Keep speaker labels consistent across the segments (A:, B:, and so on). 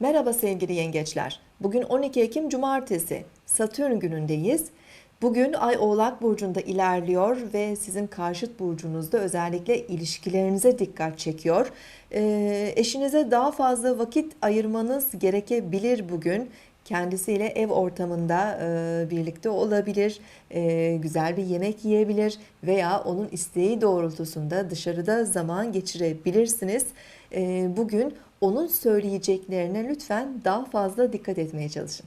A: Merhaba sevgili yengeçler. Bugün 12 Ekim Cumartesi. Satürn günündeyiz. Bugün Ay Oğlak Burcu'nda ilerliyor ve sizin karşıt burcunuzda özellikle ilişkilerinize dikkat çekiyor. Ee, eşinize daha fazla vakit ayırmanız gerekebilir bugün. Kendisiyle ev ortamında e, birlikte olabilir, e, güzel bir yemek yiyebilir veya onun isteği doğrultusunda dışarıda zaman geçirebilirsiniz. E, bugün onun söyleyeceklerine lütfen daha fazla dikkat etmeye çalışın.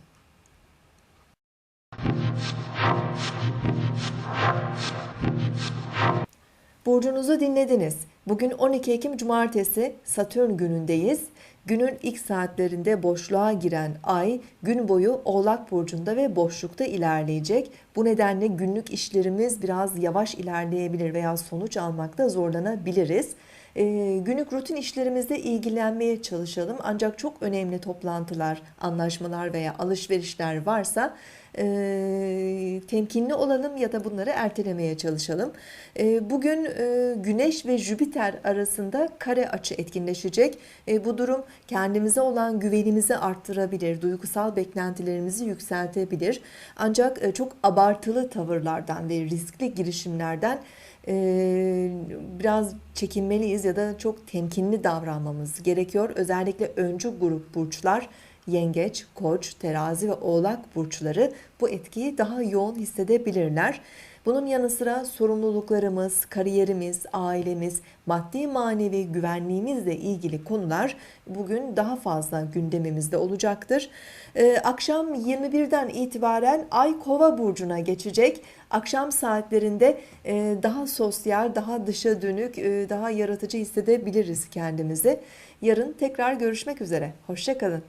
A: Burcunuzu dinlediniz. Bugün 12 Ekim Cumartesi Satürn günündeyiz. Günün ilk saatlerinde boşluğa giren ay gün boyu Oğlak Burcu'nda ve boşlukta ilerleyecek. Bu nedenle günlük işlerimiz biraz yavaş ilerleyebilir veya sonuç almakta zorlanabiliriz. E, günlük rutin işlerimizde ilgilenmeye çalışalım. Ancak çok önemli toplantılar, anlaşmalar veya alışverişler varsa e, temkinli olalım ya da bunları ertelemeye çalışalım. E, bugün e, Güneş ve Jüpiter arasında kare açı etkinleşecek. E, bu durum kendimize olan güvenimizi arttırabilir, duygusal beklentilerimizi yükseltebilir. Ancak e, çok abartılı tavırlardan ve riskli girişimlerden biraz çekinmeliyiz ya da çok temkinli davranmamız gerekiyor. Özellikle öncü grup burçlar yengeç, koç, terazi ve oğlak burçları bu etkiyi daha yoğun hissedebilirler. Bunun yanı sıra sorumluluklarımız, kariyerimiz, ailemiz, maddi manevi güvenliğimizle ilgili konular bugün daha fazla gündemimizde olacaktır. Ee, akşam 21'den itibaren Ay Kova burcuna geçecek. Akşam saatlerinde e, daha sosyal, daha dışa dönük, e, daha yaratıcı hissedebiliriz kendimizi. Yarın tekrar görüşmek üzere. Hoşçakalın.